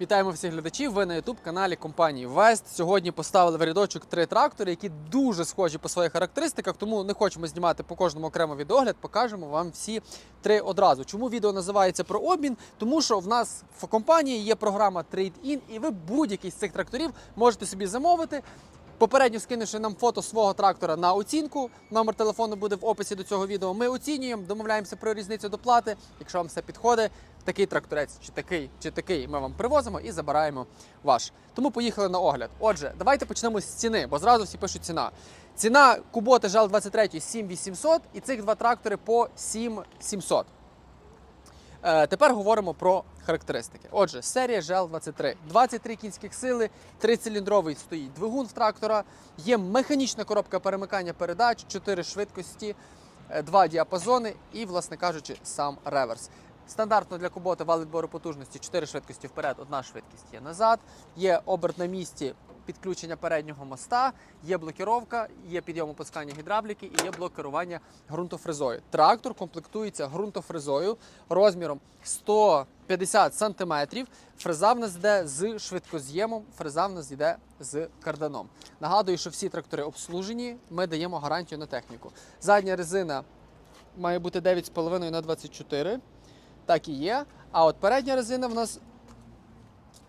Вітаємо всіх глядачів. Ви на youtube каналі компанії Вест. Сьогодні поставили в рядочок три трактори, які дуже схожі по своїх характеристиках, тому не хочемо знімати по кожному окремо відогляд. Покажемо вам всі три одразу. Чому відео називається про обмін? Тому що в нас в компанії є програма Trade-in, і ви будь-який з цих тракторів можете собі замовити. Попередньо скинувши нам фото свого трактора на оцінку. Номер телефону буде в описі до цього відео. Ми оцінюємо, домовляємося про різницю доплати. Якщо вам все підходить, такий тракторець, чи такий, чи такий, ми вам привозимо і забираємо ваш. Тому поїхали на огляд. Отже, давайте почнемо з ціни, бо зразу всі пишуть ціна. Ціна Куботи жал 23 7800 і цих два трактори по 7700. Е, тепер говоримо про характеристики. Отже, серія GL23. 23 кінських сили, 3-циліндровий стоїть двигун в трактора, є механічна коробка перемикання передач, 4 швидкості, 2 діапазони і, власне кажучи, сам реверс. Стандартно для куботи вал відбору потужності 4 швидкості вперед, одна швидкість є назад. Є оберт на місці підключення переднього моста, є блокіровка, є підйом опускання гідравліки і є блок керування ґрунтофрезою. Трактор комплектується ґрунтофрезою розміром 150 см. Фреза в нас йде з швидкоз'ємом, фреза в нас йде з карданом. Нагадую, що всі трактори обслужені, ми даємо гарантію на техніку. Задня резина має бути 9,5 на 24. Так і є. А от передня резина в нас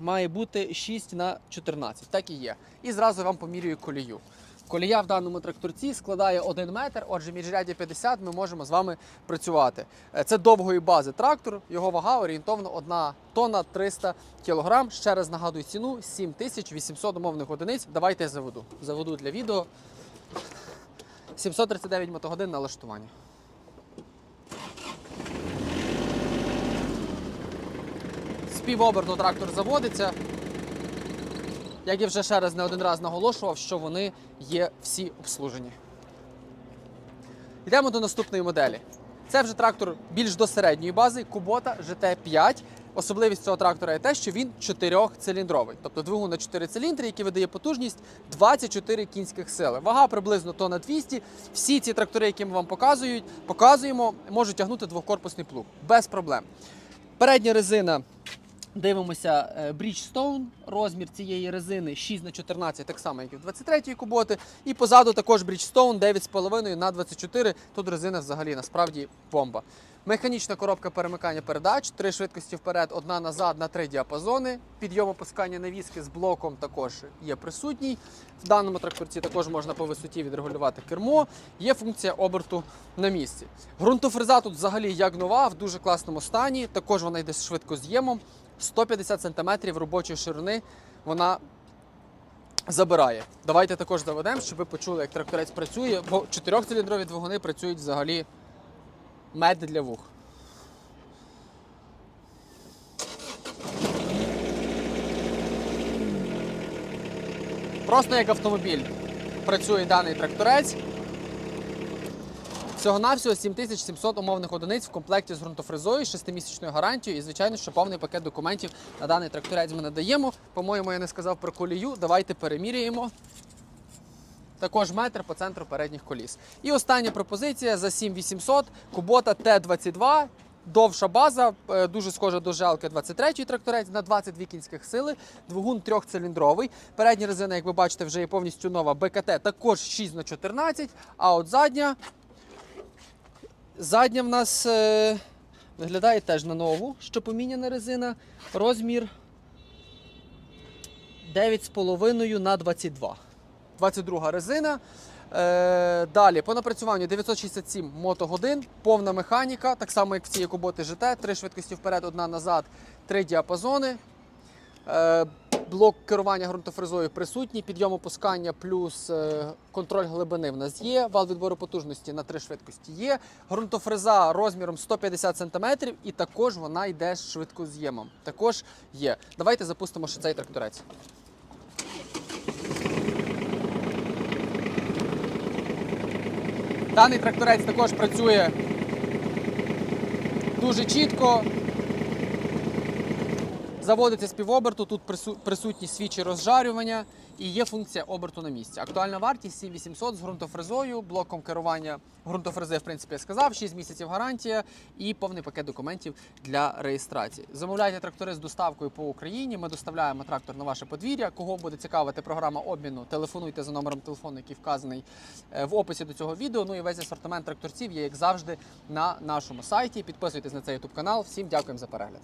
має бути 6 на 14. Так і є. І зразу вам помірюю колію. Колія в даному тракторці складає 1 метр, отже, міжряді 50 ми можемо з вами працювати. Е, Це довгої бази трактор, його вага орієнтовно 1 тонна 300 кг. Ще раз нагадую ціну 7800 умовних одиниць. Давайте я заведу. Заведу для відео 739 мотогодин налаштування. Півоберту трактор заводиться. Як я вже ще раз не один раз наголошував, що вони є всі обслужені. Йдемо до наступної моделі. Це вже трактор більш до середньої бази Kubota GT5. Особливість цього трактора є те, що він чотирьохциліндровий, тобто двигун на 4 циліндри, який видає потужність 24 кінських сили. Вага приблизно тонна 200. Всі ці трактори, які ми вам показують, показуємо, можуть тягнути двохкорпусний плуг без проблем. Передня резина Дивимося е, Bridgestone, розмір цієї резини 6 на 14, так само, як і в 23-ї куботи. І позаду також Bridgestone 9,5 на 24. Тут резина взагалі насправді бомба. Механічна коробка перемикання передач, три швидкості вперед, одна назад на три діапазони. Підйом опускання навіски з блоком також є присутній. В даному тракторці також можна по висоті відрегулювати кермо. Є функція оберту на місці. Ґрунтофреза тут взагалі як нова, в дуже класному стані. Також вона йде з швидкоз'ємом. 150 см робочої ширини вона забирає. Давайте також заведемо, щоб ви почули, як тракторець працює, бо чотирьохциліндрові двигуни працюють взагалі мед для вух. Просто як автомобіль працює даний тракторець. Всього-навсього 7700 умовних одиниць в комплекті з ґрунтофрезою, 6-місячною гарантією і, звичайно, що повний пакет документів на даний тракторець ми надаємо. По-моєму, я не сказав про колію. Давайте переміряємо. Також метр по центру передніх коліс. І остання пропозиція за 7800 Кубота Т-22. Довша база, е, дуже схожа до жалки 23-ї тракторець на 22 кінських сили, двигун трьохциліндровий. Передня резина, як ви бачите, вже є повністю нова. БКТ також 6 на 14 а от задня Задня в нас е, виглядає теж на нову, що поміняна резина. Розмір 9,5 на 22. 22 резина. Е, далі по напрацюванню 967 мотогодин, повна механіка, так само як в цій Куботи ЖТ, три швидкості вперед, одна назад, три діапазони. Е, блок керування ґрунтофрезою присутній, підйом опускання плюс е, контроль глибини в нас є. Вал відбору потужності на три швидкості є. Ґрунтофреза розміром 150 см і також вона йде з швидкоз'ємом. Також є. Давайте запустимо ще цей тракторець. Даний тракторець також працює дуже чітко. Заводиться з півоберту, тут прису- присутні свічі розжарювання і є функція оберту на місці. Актуальна вартість 7800 з ґрунтофрезою, блоком керування ґрунтофрези, в принципі, я сказав, 6 місяців гарантія і повний пакет документів для реєстрації. Замовляйте трактори з доставкою по Україні. Ми доставляємо трактор на ваше подвір'я. Кого буде цікавити програма обміну, телефонуйте за номером телефону, який вказаний е, в описі до цього відео. Ну і весь асортимент тракторців є, як завжди, на нашому сайті. Підписуйтесь на цей YouTube канал. Всім дякуємо за перегляд.